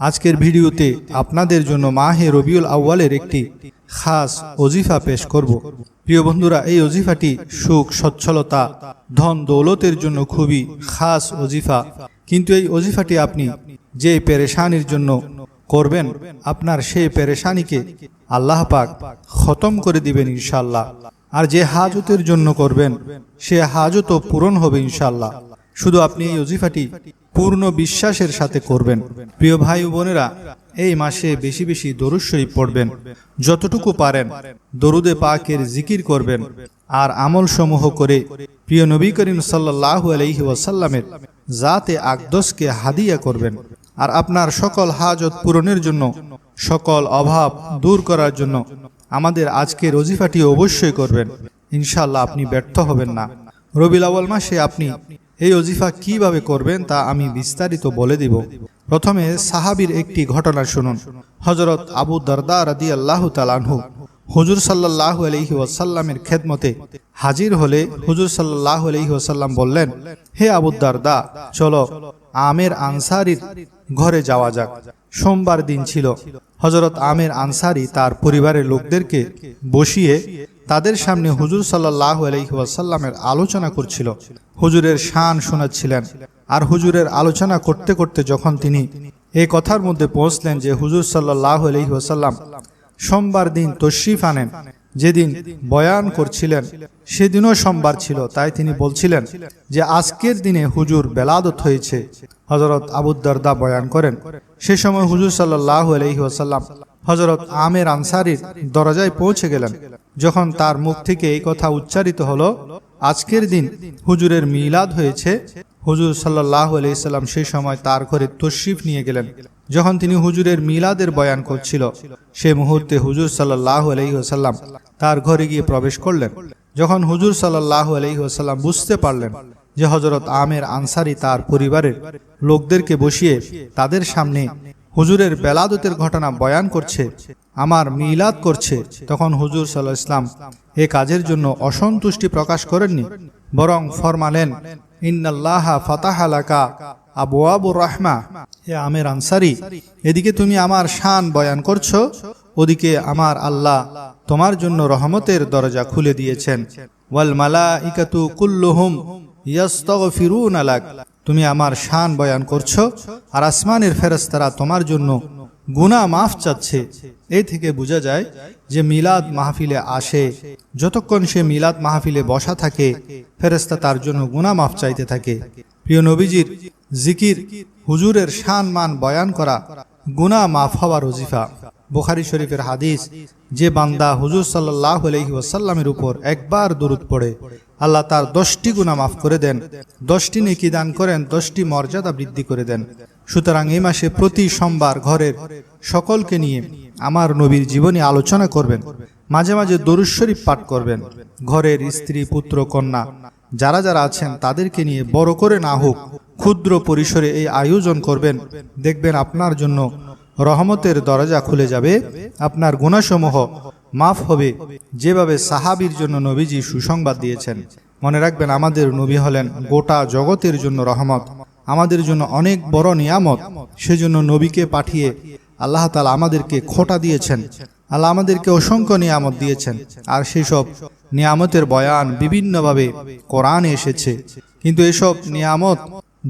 আজকের ভিডিওতে আপনাদের জন্য মাহে রবিউল আউ্বালের একটি খাস অজিফা পেশ করব। প্রিয় বন্ধুরা, এই অজিফাটি সুখ, সচ্ছলতা, ধন, দৌলতের জন্য খুবই খাস অজিফা কিন্তু এই অজিফাটি আপনি যে পেরেশানির জন্য করবেন, আপনার সেই পেরেশানিকে আল্লাহ পাক খতম করে দিবেন ইনশাল্লাহ আর যে হাজতের জন্য করবেন, সে হাজতও পূরণ হবে ইনশাল্লাহ শুধু আপনি এই অজিফাটি পূর্ণ বিশ্বাসের সাথে করবেন। প্রিয় ভাই বোনেরা, এই মাসে বেশি বেশি দরুদ শরীফ পড়বেন। যতটুকু পারেন দরুদে পাকের জিকির করবেন আর আমল সমূহ করে প্রিয় নবী করিম সাল্লাহ আলহি ওয়াসাল্লামের জাতে আকদসকে হাদিয়া করবেন। আর আপনার সকল হাজত পূরণের জন্য, সকল অভাব দূর করার জন্য আমাদের আজকের অজিফাটি অবশ্যই করবেন। ইনশাল্লাহ আপনি ব্যর্থ হবেন না। রবিল আওয়াল মাসে আপনি এই অজিফা কীভাবে করবেন তা আমি বিস্তারিত বলে দিব। প্রথমে সাহাবির একটি ঘটনা শুনুন। হজরত আবু দরদা রাদি আল্লাহ তালানহু হুজুর সাল্লাহ আলহি ওয়াসাল্লামের খেদমতে হাজির হলে হুজুর সাল্লাহ আলহি ওয়াসাল্লাম বললেন, হে আবু দরদা, চলো আমের আনসারির ঘরে যাওয়া যাক। সোমবার দিন ছিল। হজরত আমের আনসারি তার পরিবারের লোকদেরকে বসিয়ে তাদের সামনে হুজুর সাল্লাহ আলহিহাসাল্লামের আলোচনা করছিল। হুজুরের শান শোনাচ্ছিলেন। আর হুজুরের আলোচনা করতে করতে যখন তিনি এই কথার মধ্যে পৌঁছলেন যে হুজুর সাল্লাহ আলহিহাসাল্লাম সোমবার দিন তশরিফ আনেন, যেদিন বয়ান করছিলেন, সেদিনও সোমবার ছিল। তাই তিনি বলছিলেন যে আজকের দিনে হুজুর বেলাদত হয়েছে। হজরত আবুদ্দারদা বয়ান করেন, সে সময় হুজুর সাল্লাহ আলহি আসাল্লাম হজরত আমের আনসারির দরজায় পৌঁছে গেলেন। যখন তার মুখ থেকে এই কথা উচ্চারিত হলো, আজকের দিন হুজুরের মিলাদ হয়েছে। হুজুর সাল্লাহ আলাইসাল্লাম সেই সময় তার ঘরে তশরিফ নিয়ে গেলেন। যখন তিনি হুজুরের মিলাদের বয়ান করছিল, সে মুহূর্তে হুজুর সাল্লাহ আলহিহাসাল্লাম তার ঘরে গিয়ে প্রবেশ করলেন। যখন হুজুর সাল্লাহ আলহিহাসাল্লাম বুঝতে পারলেন যে হজরত আমের আনসারি তার পরিবারের লোকদেরকে বসিয়ে তাদের সামনে হুজুরের বেলাদতের ঘটনা বয়ান করছে, আমার মিলাদ করছে, তখন হুজুর সাল্লাহ ইসলাম এ কাজের জন্য অসন্তুষ্টি প্রকাশ করেননি, বরং ফরমালেন, ইন্নাল্লাহা ফাতাহালাকা আবু আবুর রহমা। হে আমের আনসারি, এদিকে তুমি আমার শান বয়ান করছ, ওদিকে আমার আল্লাহ তোমার জন্য রহমতের দরজা খুলে দিয়েছেন। ওয়াল মালা ইকাতু কুল্লুহুম ইয়াস্তগফিরুন আলাক তুমি আমার শান বয়ান করছ, আর আসমানের ফেরেস্তারা তোমার জন্য গুনাহ মাফ চাচ্ছে। এই থেকে বোঝা যায় যে মিলাদ মাহফিলে আসে। যতক্ষণ সে মিলাদ মাহফিলে বসা থাকে ফেরেস্তা তার জন্য গুনাহ মাফ চাইতে থাকে। প্রিয় নবীজির জিকির, হুজুরের শান মান বয়ান করা গুনাহ মাফ হওয়ার ওজিফা। বুখারি শরীফের হাদিস, যে বান্দা হুজুর সাল্লাহ আলহি ওয়াসাল্লামের উপর একবার দরুদ পড়ে আল্লাহ তার দশটি গুণা মাফ করে দেন। দশটি নেকি দান করেন, দশটি মর্যাদা বৃদ্ধি করে দেন। সুতরাং এই মাসে প্রতি সোমবার ঘরের সকলকে নিয়ে আমার নবীর জীবনী আলোচনা করবেন। মাঝে মাঝে দরুদ শরীফ পাঠ করবেন। ঘরের স্ত্রী, পুত্র, কন্যা, যারা যারা আছেন তাদেরকে নিয়ে বড় করে না হোক, ক্ষুদ্র পরিসরে এই আয়োজন করবেন। দেখবেন আপনার জন্য রহমতের দরজা খুলে যাবে, আপনার গুণাসমূহ মাফ হবে, যেভাবে সাহাবির জন্য নবীজি সুসংবাদ দিয়েছেন। মনে রাখবেন, আমাদের নবী হলেন গোটা জগতের জন্য রহমত। আমাদের জন্য অনেক বড় নিয়ামত। সেজন্য নবীকে পাঠিয়ে আল্লাহ তালা আমাদেরকে খোটা দিয়েছেন। আল্লাহ আমাদেরকে অসংখ্য নিয়ামত দিয়েছেন। আর সেসব নিয়ামতের বয়ান বিভিন্নভাবে কোরআনে এসেছে। কিন্তু এসব নিয়ামত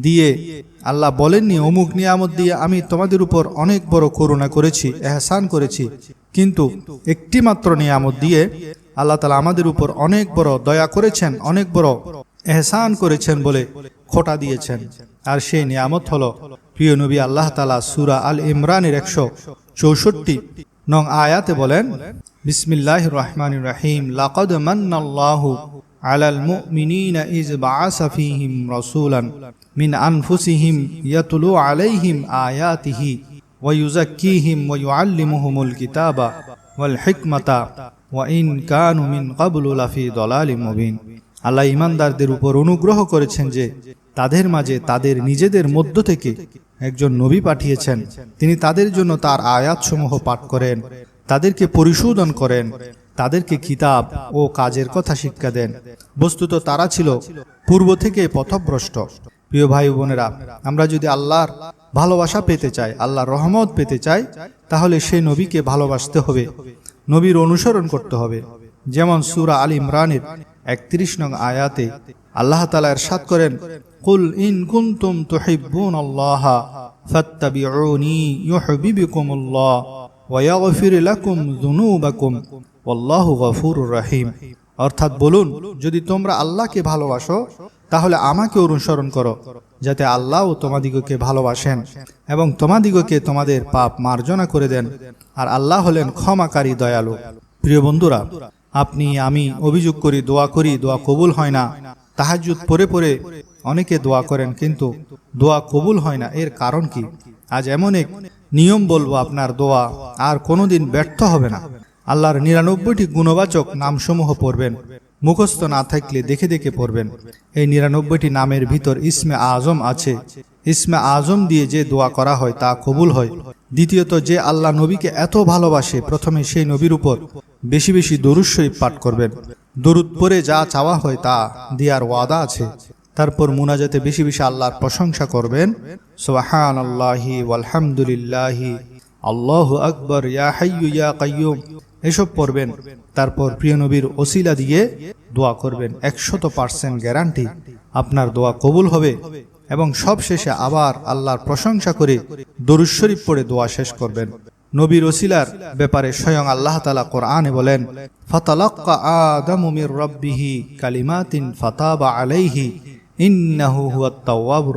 দিয়ে আল্লাহ বলেননি, অমুক নিয়ামত দিয়ে আমি তোমাদের উপর অনেক বড় করুণা করেছি, এহসান করেছি। কিন্তু একটি মাত্র নিয়ামত দিয়ে আল্লাহ তালা আমাদের উপর অনেক বড় দয়া করেছেন, অনেক বড় এহসান করেছেন বলে খোটা দিয়েছেন। আর সেই নিয়ামত হলো, প্রিয় নবী আল্লাহ তালা সুরা আল ইমরানের একশো চৌষট্টি নং আয়াতে বলেন বিসমিল্লাহ রহমান রাহিম, লাকদ মান্নাল্লাহু على المؤمنين إذ بعث فيهم رسولا من أنفسهم يتلو عليهم آياته ويزكيهم ويعلمهم الكتاب والحكمة وإن كانوا من قبل لفي ضلال مبين আল্লাহ ইমানদারদের উপর অনুগ্রহ করেছেন যে তাদের মাঝে তাদের নিজেদের মধ্য থেকে একজন নবী পাঠিয়েছেন তিনি তাদের জন্য তার আয়াতসমূহ পাঠ করেন তাদেরকে পরিশোধন করেন তাদেরকে কিতাব ও কাজের কথা শিক্ষা দেন। বস্তুত তারা ছিল পূর্ব থেকে পথভ্রষ্ট। প্রিয় ভাই বোনেরা, আমরা যদি আল্লাহর ভালোবাসা পেতে চাই, আল্লাহর রহমত পেতে চায় তাহলে সেই নবীকে ভালোবাসতে হবে। নবীর অনুসরণ করতে হবে। যেমন সুরা আল ইমরানের একত্রিশ নং আয়াতে আল্লাহ তালা এরশাদ করেন, কুল ইন কুনতুম তুহিব্বুন আল্লাহ ফাত্তাবিউনি ইউহিব্বুকুমুল্লাহ। ওয়া ইয়াগফির লাকুম যুনুবাকুম, ওয়াল্লাহু গফুরুর রহিম। অর্থাৎ বলুন, যদি তোমরা আল্লাহকে ভালোবাসো, তাহলে আমাকে অনুসরণ করো, যাতে আল্লাহও তোমাদিগকে ভালোবাসেন এবং তোমাদিগকে তোমাদের পাপ মার্জনা করে দেন। আর আল্লাহ হলেন ক্ষমাকারী দয়ালু। প্রিয় বন্ধুরা, আপনি, আমি অভিযোগ করি, দোয়া করি, দোয়া কবুল হয় না। তাহাজুদ পরে পরে অনেকে দোয়া করেন, কিন্তু দোয়া কবুল হয় না। এর কারণ কি? আজ এমন এক নিয়ম বলব আপনার দোয়া, আর কোনোদিন ব্যর্থ হবে না। আল্লাহর নিরানব্বইটি গুণবাচক নামসমূহ পড়বেন। মুখস্থ না থাকলে দেখে দেখে পড়বেন। এই নিরানব্বইটি নামের ভিতর ইসমে আজম আছে। ইসমে আজম দিয়ে যে দোয়া করা হয় তা কবুল হয়। দ্বিতীয়ত, যে আল্লাহ নবীকে এত ভালোবাসে, প্রথমে সেই নবীর উপর বেশি বেশি দরুদ পাঠ করবেন। দরুদ পরে যা চাওয়া হয় তা দেওয়ার ওয়াদা আছে। তারপর মুনাজাতে বেশি বেশি আল্লাহর প্রশংসা করবেন। সোহান আল্লাহি আলহামদুলিল্লাহি আল্লাহ আকবর এসব পড়বেন। তারপর প্রিয় নবীর ওসিলা দিয়ে দোয়া করবেন। একশত পার্সেন্ট গ্যারান্টি আপনার দোয়া কবুল হবে এবং সব শেষে আবার আল্লাহর প্রশংসা করে দরুদ শরীফ পড়ে দোয়া শেষ করবেন। নবীর ওসিলার ব্যাপারে স্বয়ং আল্লাহ তালা কোরআনে বলেন, ফাতালাক্কা আদামু মির রাব্বিহি কালিমাতিন ফাতাবা আলাইহি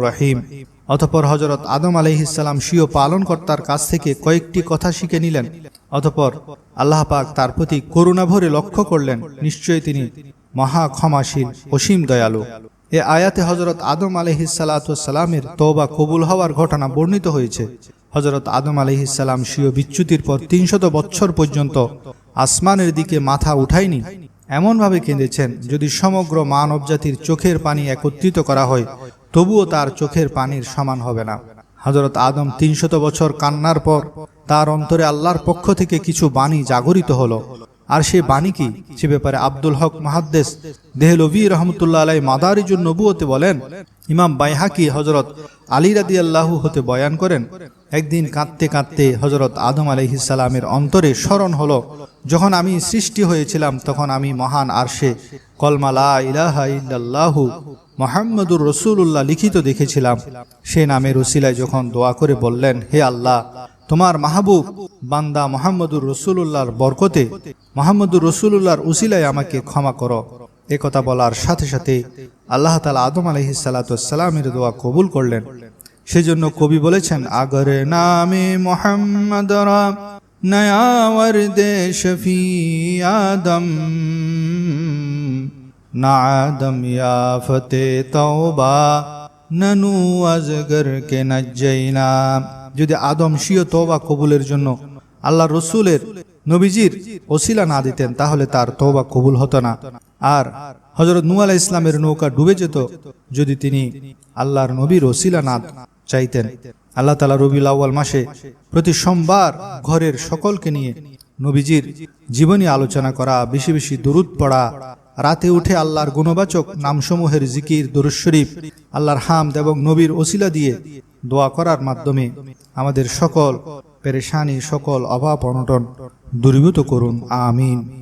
রহিম। অতপর হজরত আদম আলাইহিসাল্লাম স্বীয় পালনকর্তার কাছ থেকে কয়েকটি কথা শিখে নিলেন। অতপর আল্লাহ পাক তার প্রতি করুণা ভরে লক্ষ্য করলেন। নিশ্চয়ই তিনি মহা ক্ষমাশীল, অসীম দয়ালু। এ আয়াতে হজরত আদম আলহিসাল্লামের তওবা কবুল হওয়ার ঘটনা বর্ণিত হয়েছে। হজরত আদম আলহিসাল্লাম স্বীয় বিচ্যুতির পর তিনশত বৎসর পর্যন্ত আসমানের দিকে মাথা উঠায়নি। এমনভাবে কেঁদেছেন, যদি সমগ্র মানব জাতির চোখের পানি একত্রিত করা হয়, তবুও তার চোখের পানির সমান হবে না। হজরত আদম তিনশত বছর কান্নার পর তার অন্তরে আল্লাহর পক্ষ থেকে কিছু বাণী জাগরিত হলো। আর সে বাণী কি? সে ব্যাপারে আব্দুল হক মাহাদ্দেস দেহলভি রহমতুল্লাহ আলাই মাদারিজুল নবুয়তে বলেন, ইমাম বাইহাকি হজরত আলী রাদি আল্লাহু হতে বয়ান করেন, একদিন কাঁদতে কাঁদতে হজরত আদম আলহিসালামের অন্তরে স্মরণ হলো, যখন আমি সৃষ্টি হয়েছিলাম, তখন আমি মহান আরশে কলমালা ইলাহা মোহাম্মদুর রসুল্লাহ লিখিত দেখেছিলাম। সে নামের রসিলায় যখন দোয়া করে বললেন, হে আল্লাহ তোমার মাহবুব, বান্দা মোহাম্মদুর রসুল্লাহর বরকতে, মোহাম্মদুর রসুল্লাহর উসিলায় আমাকে ক্ষমা করো। এ কথা বলার সাথে সাথে আল্লাহ তালা আদম আলহিসাল্লামের দোয়া কবুল করলেন। সেজন্য কবি বলেছেন, আগরে নামে মোহাম্মদ নয়া ওয়ারদে শফি আদম। না আদম ইয়া ফতে তওবা, ননু আজগর কে নাজ্জাইনা। যদি আদম স্বীয় তওবা কবুলের জন্য আল্লাহ রসুলের নবীজির ওসিলা না দিতেন, তাহলে তার তওবা কবুল হতো না। আর হজরত নু আলাহ ইসলামের নৌকা ডুবে যেত যদি তিনি আল্লাহর নবীর ওসিলা না চাইতেন। আল্লাহ তালা রবি আউ্য়াল মাসে প্রতি সোমবার ঘরের সকলকে নিয়ে নবীজির জীবনী আলোচনা করা, বেশি বেশি দরুদ পড়া, রাতে উঠে আল্লাহর গুণবাচক নামসমূহের জিকির, দরুদ শরীফ, আল্লাহর হামদ এবং নবীর ওসিলা দিয়ে দোয়া করার মাধ্যমে আমাদের সকল পেরেশানি সকল অভাব অনটন দূরীভূত করুন। আমিন।